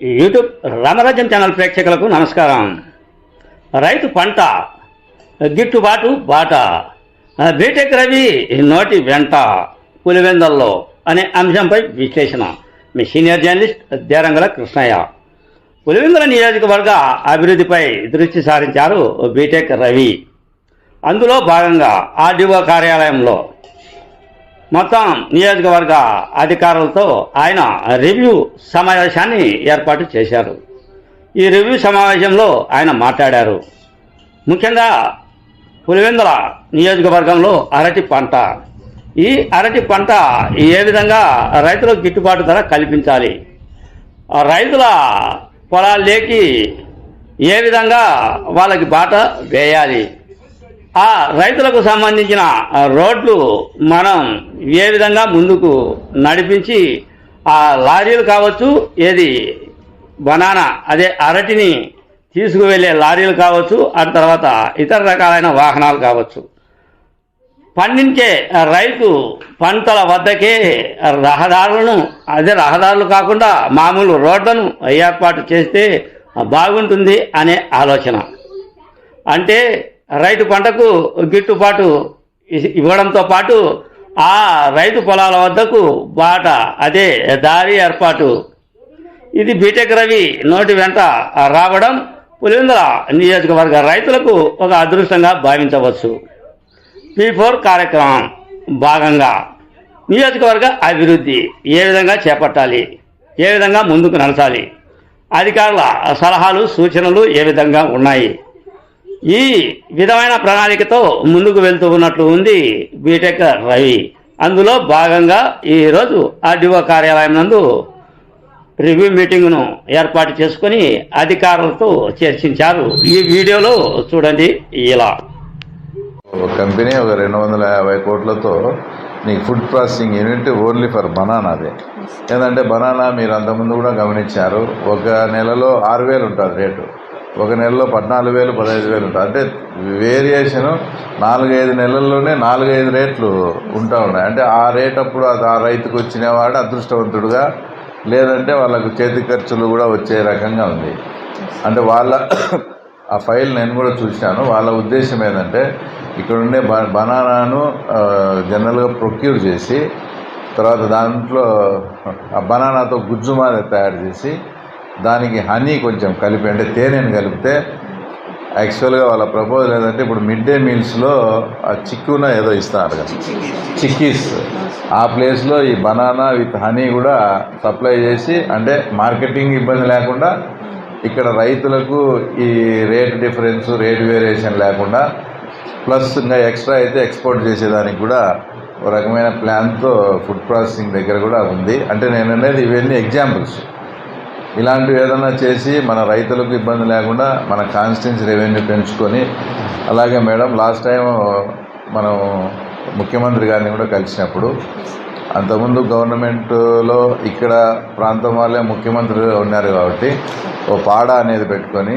YouTube రామరాజ్యం channel ప్రేక్షకులకు నమస్కారం. రైతు పంట గిట్టుబాటు బాట బీటెక్ రవి నోటి వెంట పులివెందల్లో అనే అంశంపై విశ్లేషణ. మీ సీనియర్ జర్నలిస్ట్ దేరంగల కృష్ణయ్య. పులివెందుల నియోజకవర్గ అభివృద్ధిపై దృష్టి సారించారు బీటెక్ రవి. అందులో భాగంగా ఆర్డీఓ కార్యాలయంలో మొత్తం నియోజకవర్గ అధికారులతో ఆయన రివ్యూ సమావేశాన్ని ఏర్పాటు చేశారు. ఈ రివ్యూ సమావేశంలో ఆయన మాట్లాడారు. ముఖ్యంగా పులివెందుల నియోజకవర్గంలో అరటి పంట. ఈ అరటి పంట ఏ విధంగా రైతులకు గిట్టుబాటు ధర కల్పించాలి? రైతుల పొలాల్లోకి ఏ విధంగా వాళ్ళకి బాట వేయాలి? ఆ రైతులకు సంబంధించిన రోడ్లు మనం ఏ విధంగా ముందుకు నడిపించి ఆ లారీలు కావచ్చు ఏది బనానా అదే అరటిని తీసుకువెళ్ళే లారీలు కావచ్చు ఆ తర్వాత ఇతర రకాలైన వాహనాలు కావచ్చు. పండించే రైతు పంటల వద్దకే రహదారులను అదే రహదారులు కాకుండా మామూలు రోడ్లను ఏర్పాటు చేస్తే బాగుంటుంది అనే ఆలోచన. అంటే రైతు పంటకు గిట్టుబాటు ఇవ్వడంతో పాటు ఆ రైతు పొలాల వద్దకు బాట అదే దారి ఏర్పాటు. ఇది బీటెక్ రవి నోటి వెంట రావడం పులివెందుల నియోజకవర్గ రైతులకు ఒక అదృష్టంగా భావించవచ్చు. పీ ఫోర్ కార్యక్రమం భాగంగా నియోజకవర్గ అభివృద్ధి ఏ విధంగా చేపట్టాలి? ఏ విధంగా ముందుకు నడచాలి? అధికారుల సలహాలు సూచనలు ఏ విధంగా ఉన్నాయి? ఈ విధమైన ప్రణాళికతో ముందుకు వెళ్తూ ఉన్నట్లు ఉంది బీటెక్ రవి. అందులో భాగంగా ఈరోజు ఆర్డీఓ కార్యాలయం నందు రివ్యూ మీటింగ్ను ఏర్పాటు చేసుకొని అధికారులతో చర్చించారు. ఈ వీడియోలో చూడండి ఇలా. ఒక కంపెనీ ఒక రెండు వందల యాభై కోట్లతో నీకు food processing unit only for బనానాదే ఏంటంటే బనానా మీరు అంతకుముందు కూడా గమనించారు. ఒక నెలలో ఆరు వేలు ఉంటుంది రేటు. ఒక నెలలో పద్నాలుగు వేలు పదహైదు వేలు ఉంటుంది అంటే వేరియేషన్ నాలుగైదు నెలల్లోనే నాలుగైదు రేట్లు ఉంటా ఉన్నాయి. అంటే ఆ రేట్ అప్పుడు అది ఆ రైతుకు వచ్చినవాడు అదృష్టవంతుడుగా లేదంటే వాళ్ళకు చేతి ఖర్చులు కూడా వచ్చే రకంగా ఉంది. అంటే వాళ్ళ ఆ ఫైల్ నేను కూడా చూశాను. వాళ్ళ ఉద్దేశం ఏంటంటే ఇక్కడ ఉండే బ బనానాను జనరల్గా ప్రొక్యూర్ చేసి తర్వాత దాంట్లో ఆ బనానాతో గుజ్జు మాదిరి తయారు చేసి దానికి హనీ కొంచెం కలిపి అంటే తేనెను కలిపితే యాక్చువల్గా వాళ్ళ ప్రపోజల్ ఏంటంటే ఇప్పుడు మిడ్ డే మీల్స్లో ఆ చిక్కున ఏదో ఇస్తున్నారు కదా. చిక్కీస్. ఆ ప్లేస్లో ఈ బనానా విత్ హనీ కూడా సప్లై చేసి అంటే మార్కెటింగ్ ఇబ్బంది లేకుండా ఇక్కడ రైతులకు ఈ రేట్ డిఫరెన్స్ రేట్ వేరియేషన్ లేకుండా ప్లస్ ఇంకా ఎక్స్ట్రా అయితే ఎక్స్పోర్ట్ చేసేదానికి కూడా ఒక రకమైన ప్లాన్తో ఫుడ్ ప్రాసెసింగ్ దగ్గర కూడా ఉంది. అంటే నేను అనేది ఇవన్నీ ఎగ్జాంపుల్స్. ఇలాంటివి ఏదైనా చేసి మన రైతులకు ఇబ్బంది లేకుండా మన కాన్స్టెన్స్ రెవెన్యూ పెంచుకొని అలాగే మేడం లాస్ట్ టైం మనం ముఖ్యమంత్రి గారిని కూడా కలిసినప్పుడు అంతకుముందు గవర్నమెంట్లో ఇక్కడ ప్రాంతం వాళ్ళే ముఖ్యమంత్రి ఉన్నారు కాబట్టి ఓ పాడ అనేది పెట్టుకొని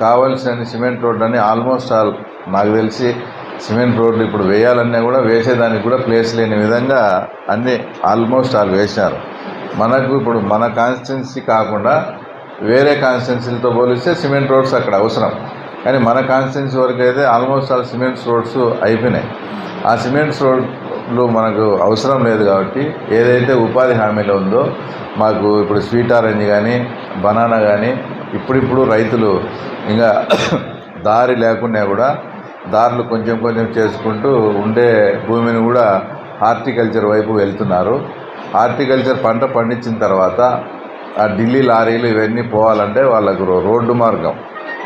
కావాల్సిన సిమెంట్ రోడ్లని ఆల్మోస్ట్ ఆల్ నాకు తెలిసి సిమెంట్ రోడ్లు ఇప్పుడు వేయాలన్నా కూడా వేసేదానికి కూడా ప్లేస్ లేని విధంగా అన్నీ ఆల్మోస్ట్ ఆల్ వేసినారు. మనకు ఇప్పుడు మన కాన్స్టిట్యున్సీ కాకుండా వేరే కాన్స్టిట్యున్సీలతో పోలిస్తే సిమెంట్ రోడ్స్ అక్కడ అవసరం. కానీ మన కాన్స్టిట్యున్సీ వరకు అయితే ఆల్మోస్ట్ ఆల్ సిమెంట్స్ రోడ్స్ అయిపోయినాయి. ఆ సిమెంట్స్ రోడ్లు మనకు అవసరం లేదు కాబట్టి ఏదైతే ఉపాధి హామీలో ఉందో మాకు ఇప్పుడు స్వీట్ ఆరెంజ్ కానీ బనానా కానీ ఇప్పుడిప్పుడు రైతులు ఇంకా దారి లేకున్నా కూడా దారులు కొంచెం కొంచెం చేసుకుంటూ ఉండే భూమిని కూడా హార్టికల్చర్ వైపు వెళ్తున్నారు. హార్టికల్చర్ పంట పండించిన తర్వాత ఆ ఢిల్లీ లారీలు ఇవన్నీ పోవాలంటే వాళ్ళకు రో- రోడ్డు మార్గం.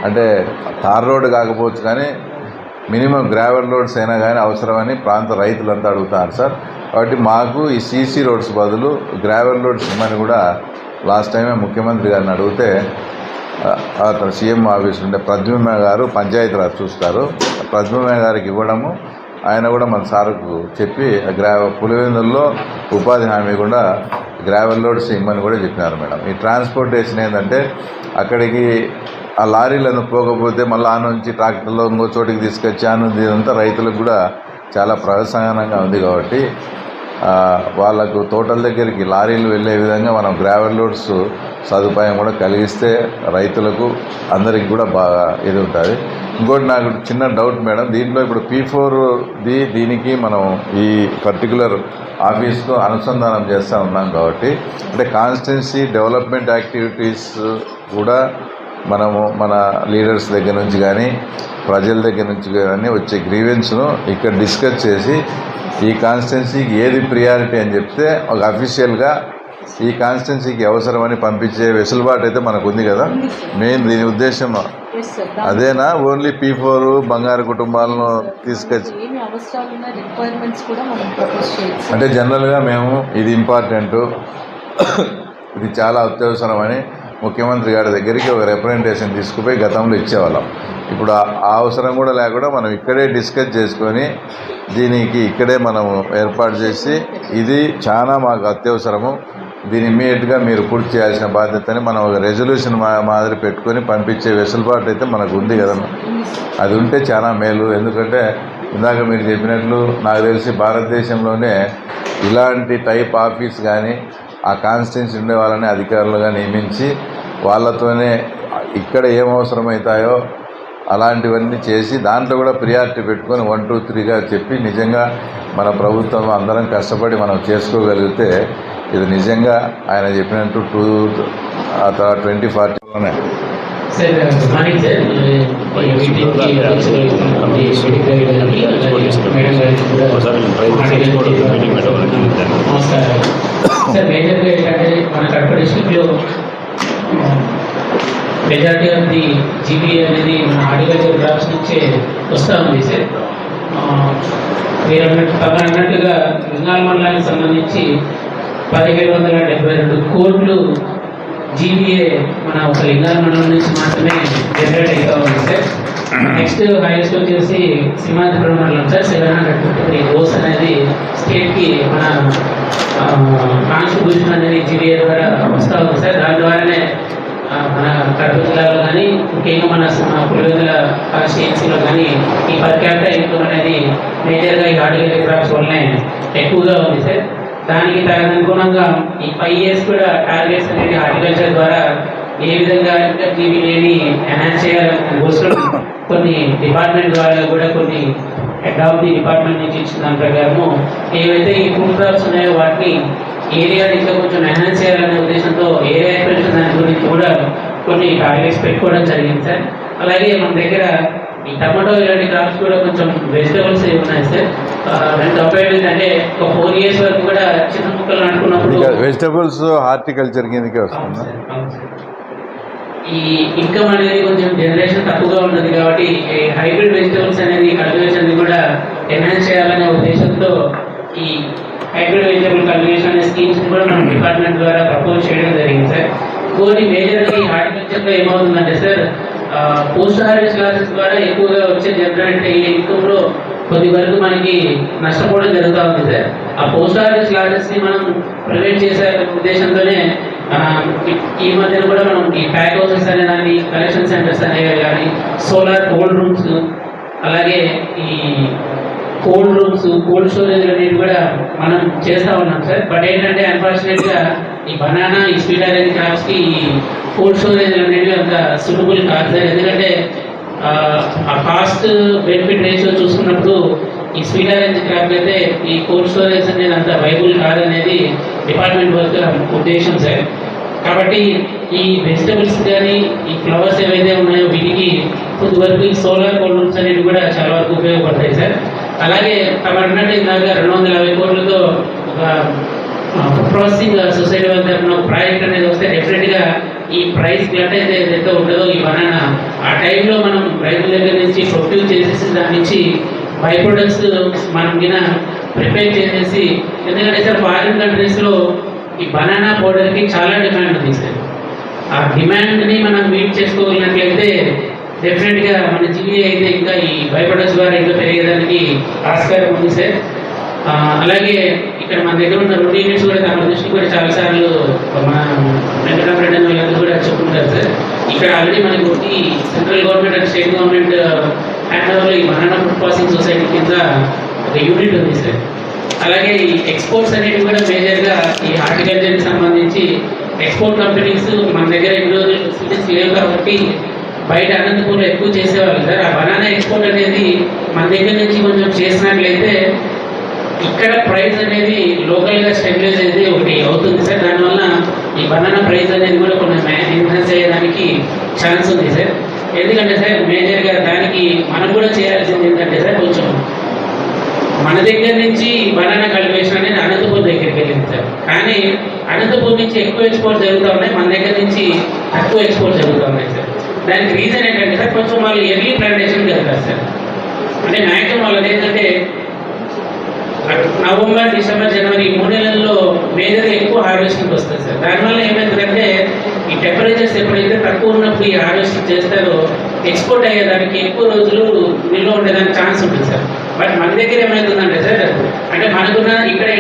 అంటే తార్ రోడ్డు కాకపోవచ్చు కానీ మినిమం గ్రావెల్ రోడ్స్ అయినా కానీ అవసరమని ప్రాంత రైతులంతా అడుగుతారు సార్. కాబట్టి మాకు ఈ సీసీ రోడ్స్ బదులు గ్రావెల్ రోడ్స్ ఇమ్మని కూడా లాస్ట్ టైమే ముఖ్యమంత్రి గారిని అడిగితే అతను సీఎం ఆఫీస్ ఉండే ప్రద్యుమ్న గారు పంచాయతీరాజ్ చూస్తారు. ప్రద్యుమ్న గారికి ఇవ్వడము ఆయన కూడా మన సార్కు చెప్పి ఆ గ్రా పులివెందుల్లో ఉపాధి హామీ కూడా గ్రావెల్ లోడ్స్ ఇమ్మని కూడా చెప్పినారు మేడం. ఈ ట్రాన్స్పోర్టేషన్ ఏంటంటే అక్కడికి ఆ లారీలను పోకపోతే మళ్ళీ ఆ నుంచి ట్రాక్టర్లో ఇంకో చోటికి తీసుకొచ్చి ఆ నుంచి ఇదంతా రైతులకు కూడా చాలా ప్రయోజనంగా ఉంది కాబట్టి వాళ్ళకు తోటల దగ్గరికి లారీలు వెళ్ళే విధంగా మనం గ్రావెల్ లోడ్స్ సదుపాయం కూడా కలిగిస్తే రైతులకు అందరికి కూడా బాగా ఇది ఉంటుంది. ఇంకోటి నాకు చిన్న డౌట్ మేడం దీంట్లో ఇప్పుడు పీ ఫోర్ది దీనికి మనం ఈ పర్టికులర్ ఆఫీస్తో అనుసంధానం చేస్తూ ఉన్నాం కాబట్టి అంటే కాన్స్టెన్సీ డెవలప్మెంట్ యాక్టివిటీస్ కూడా మనము మన లీడర్స్ దగ్గర నుంచి కానీ ప్రజల దగ్గర నుంచి కానీ వచ్చే గ్రీవెన్స్ను ఇక్కడ డిస్కస్ చేసి ఈ కాన్స్టిట్యున్సీకి ఏది ప్రియారిటీ అని చెప్తే ఒక అఫీషియల్గా ఈ కాన్స్టిట్యున్సీకి అవసరమని పంపించే వెసులుబాటు అయితే మనకు ఉంది కదా? మెయిన్ దీని ఉద్దేశం అదేనా? ఓన్లీ పీ ఫోర్ బంగారు కుటుంబాలను తీసుకొచ్చి అంటే జనరల్గా మేము ఇది ఇంపార్టెంట్ ఇది చాలా అత్యవసరమని ముఖ్యమంత్రి గారి దగ్గరికి ఒక రిప్రజెంటేషన్ తీసుకుపోయి గతంలో ఇచ్చేవాళ్ళం. ఇప్పుడు ఆ అవసరం కూడా లేకుండా మనం ఇక్కడే డిస్కస్ చేసుకొని దీనికి ఇక్కడే మనము ఏర్పాటు చేసి ఇది చాలా మాకు అత్యవసరము. దీని ఇమ్మీడియట్గా మీరు పూర్తి చేయాల్సిన బాధ్యతని మనం ఒక రెజల్యూషన్ మా మాదిరి పెట్టుకొని పంపించే వెసులుబాటు అయితే మనకు ఉంది కదమ్మా అది ఉంటే చాలా మేలు. ఎందుకంటే ఇందాక మీరు చెప్పినట్లు నాకు తెలిసి భారతదేశంలోనే ఇలాంటి టైప్ ఆఫీస్ కానీ ఆ కాన్స్టిట్యున్సీ ఉండే వాళ్ళని అధికారులుగా నియమించి వాళ్ళతోనే ఇక్కడ ఏం అవసరమవుతాయో అలాంటివన్నీ చేసి దాంట్లో కూడా ప్రియారిటీ పెట్టుకొని వన్ టూ త్రీగా చెప్పి నిజంగా మన ప్రభుత్వం అందరం కష్టపడి మనం చేసుకోగలిగితే ఇది నిజంగా ఆయన చెప్పినట్టు టూ ఆ తర్వాత ట్వంటీ ఫార్టీలోనే సార్ మేజర్గా ఏంటంటే మన మెజార్టీ ఆఫ్ ది జీబీ అనేది మన హార్టికల్చర్ క్రాప్స్ నుంచే వస్తూ ఉంది సార్ మీరు అన్నట్టు అన్నట్టుగా లింగాల మండలానికి సంబంధించి పదిహేడు వందల డెబ్బై రెండు కోట్లు జీబీఏ మన ఒక లింగాల మండలం నుంచి మాత్రమే జనరేట్ అవుతూ ఉంది సార్. నెక్స్ట్ హైయెస్ట్ వచ్చేసి సింహాద్రిపురం మండలం sir seven hundred fifty three rows అనేది స్టేట్కి మన కాన్స్టిట్యూషన్ అనేది జీబీఏ ద్వారా వస్తూ ఉంది సార్. దాని ద్వారానే మన జిల్లాలో కానీ ముఖ్యంగా మన పులివెందుల కాన్స్టిట్యున్సీలో కానీ ఈ పర్ క్యాపిటల్ ఇన్కమ్ అనేది మేజర్గా ఈ హార్టికల్చర్ క్రాప్స్ వల్లనే ఎక్కువగా ఉంది సార్ దానికి తదనుగుణంగా ఈ ఫైవ్ ఇయర్స్ కూడా టార్గెట్స్ అనేది హార్టికల్చర్ ద్వారా ఏ విధంగా ఇంకా లేని ఎన్హాన్స్ చేయాలనే కోసం కొన్ని డిపార్ట్మెంట్ ద్వారా కూడా కొన్ని హెడ్ ఆఫ్ ది డిపార్ట్మెంట్ నుంచి ఇచ్చిన దాని ప్రకారము ఏవైతే ఈ ఫుడ్ క్రాప్స్ ఉన్నాయో వాటిని ఏరియా ఇంకా కొంచెం ఎన్హాన్స్ చేయాలనే ఉద్దేశంతో ఏరియా ఎక్స్పెన్షన్ దాని గురించి కూడా కొన్ని టార్గెట్స్ పెట్టుకోవడం జరిగింది సార్. అలాగే మన దగ్గర ఈ టమాటో ఇలాంటి క్రాప్స్ కూడా కొంచెం వెజిటబుల్స్ ఉన్నాయి సార్. అపాయింట్మెంట్ అంటే ఒక ఫోర్ ఇయర్స్ వరకు కూడా చిన్న ముక్కలు నాటుకున్నప్పుడు వెజిటబుల్స్ హార్టికల్చర్ కిందకే వస్తుందా. ఈ ఇన్కమ్ అనేది కొంచెం జనరేషన్ తక్కువగా ఉన్నది కాబట్టి హైబ్రిడ్ వెజిటబుల్స్ అనేది కల్టివేషన్ కూడా ఎన్హాన్స్ చేయాలనే ఉద్దేశంతో ఈ హైబ్రిడ్ వెజిటబుల్ కల్టివేషన్ అనే స్కీమ్స్ కూడా మనం డిపార్ట్మెంట్ ద్వారా ప్రపోజ్ చేయడం జరిగింది సార్. కొన్ని మేజర్లీ ఈ హార్టికల్చర్లో ఏమవుతుందంటే సార్ పోస్ట్ హార్వెస్ట్ క్లాసెస్ ద్వారా ఎక్కువగా వచ్చే జనరేట్ అయ్యే ఇన్కంలో కొద్ది వరకు మనకి నష్టపోవడం జరుగుతూ ఉంది సార్. ఆ పోస్ట్ హార్వెస్ట్ క్లాసెస్ని మనం ప్రివెంట్ చేసే ఉద్దేశంతోనే ఈ- మధ్యన కూడా మనం ఈ ప్యాక్ హౌసెస్ అనే దాన్ని కలెక్షన్ సెంటర్స్ అనేవి కానీ సోలార్ కోల్డ్ రూమ్స్ అలాగే ఈ కోల్డ్ రూమ్స్ కోల్డ్ స్టోరేజ్ అనేవి కూడా మనం చేస్తూ ఉన్నాం సార్. బట్ ఏంటంటే అన్ఫార్చునేట్గా ఈ బనానా ఈ స్వీట్ ఆరెంజ్ క్రాప్స్కి కోల్డ్ స్టోరేజ్ అనేవి అంత సులభుల్ కాదు. సార్ ఎందుకంటే ఆ, కాస్ట్ బెనిఫిట్ రేషియో చూసుకున్నప్పుడు ఈ స్వీట్ అరేంజ్ క్రాప్ అయితే ఈ కోల్డ్ స్టోరేజ్ అనేది అంత వైబుల్ కాదనేది డిపార్ట్మెంట్ వర్క్ ఉద్దేశం సార్. కాబట్టి ఈ వెజిటబుల్స్ కానీ ఈ ఫ్లవర్స్ ఏవైతే ఉన్నాయో వీటికి కొద్ది వరకు ఈ సోలార్ కోల్డ్ రూమ్స్ అనేవి కూడా చాలా వరకు ఉపయోగపడతాయి సార్. అలాగే తమ అన్నట్టు ఇందాక రెండు వందల యాభై కోట్లతో ఒక ప్రాసెసింగ్ సొసైటీ వాళ్ళ తరఫున ప్రాజెక్ట్ అనేది వస్తే డెఫినెట్గా ఈ ప్రైస్ గ్లట్ అయితే ఏదైతే ఉంటుందో ఈ బనానా ఆ టైంలో మనం రైతుల దగ్గర నుంచి ప్రొడ్యూస్ చేసేసి దాని నుంచి బై ప్రొడక్ట్స్ మనం గిన ప్రిపేర్ చేసేసి ఎందుకంటే సార్ ఫారిన్ కంట్రీస్లో ఈ బనానా పౌడర్కి చాలా డిమాండ్ ఉంది సార్ ఆ డిమాండ్ని మనం మీట్ చేసుకోగలిగినట్లయితే డెఫినెట్గా మన జీవీ అయితే ఇంకా ఈ బై ప్రొడక్ట్స్ ద్వారా ఇంకా పెరిగేదానికి ఆస్కారం ఉంది సార్ అలాగే ఇక్కడ మన దగ్గర ఉన్న రెండు యూనిట్స్ కూడా తమ దృష్టి కూడా చాలాసార్లు మన వెంకటరామరెడ్డి అన్న వీళ్ళందరూ కూడా చెప్పుకుంటారు సార్. ఇక్కడ ఆల్రెడీ మనకి ఒకటి central government and state government hand ఓవర్లో ఈ బనానా ఫుడ్ ప్రాసెసింగ్ సొసైటీ కింద ఒక యూనిట్ ఉంది సార్. అలాగే ఈ ఎక్స్పోర్ట్స్ అనేవి కూడా మేజర్గా ఈ హార్టికల్చర్కి సంబంధించి ఎక్స్పోర్ట్ కంపెనీస్ మన దగ్గర ఎన్నో ఫెసిలిటీస్ లేవు కాబట్టి బయట అనంతపూర్లో ఎక్కువ చేసేవాళ్ళు సార్. ఆ బనానా ఎక్స్పోర్ట్ అనేది మన దగ్గర నుంచి కొంచెం చేసినట్లయితే ఇక్కడ ప్రైజ్ అనేది లోకల్గా స్టెబిలైజ్ అనేది ఒకటి అవుతుంది సార్. దానివల్ల ఈ బనానా ప్రైజ్ అనేది కూడా కొంచెం ఎన్హాన్స్ చేయడానికి ఛాన్స్ ఉంది సార్. ఎందుకంటే సార్ మేజర్గా దానికి మనం కూడా చేయాల్సింది ఏంటంటే సార్ కొంచెం మన దగ్గర నుంచి బనానా కల్టివేషన్ అనేది అనంతపూర్ దగ్గరికి వెళ్ళింది సార్. కానీ అనంతపూర్ నుంచి ఎక్కువ ఎక్స్పోర్ట్ జరుగుతూ ఉన్నాయి. మన దగ్గర నుంచి తక్కువ ఎక్స్పోర్ట్ జరుగుతూ ఉన్నాయి సార్. దానికి రీజన్ ఏంటంటే సార్ కొంచెం వాళ్ళు ఎర్లీ ప్లాంటేషన్ కదా సార్ అంటే మ్యాక్సిమం వాళ్ళది ఏంటంటే నవంబర్ డిసెంబర్ జనవరి ఈ మూడు నెలల్లో మేజర్ ఎక్కువ హార్వెస్టింగ్ వస్తుంది సార్. దానివల్ల ఏమవుతుందంటే ఈ టెంపరేచర్స్ ఎప్పుడైతే తక్కువ ఉన్నప్పుడు ఈ హార్వెస్టింగ్ చేస్తారో ఎక్స్పోర్ట్ అయ్యేదానికి ఎక్కువ రోజులు నిల్వ ఉండేదానికి ఛాన్స్ ఉంటుంది సార్. బట్ మన దగ్గర ఏమవుతుందంటే సార్ అంటే మనకున్న ఇక్కడ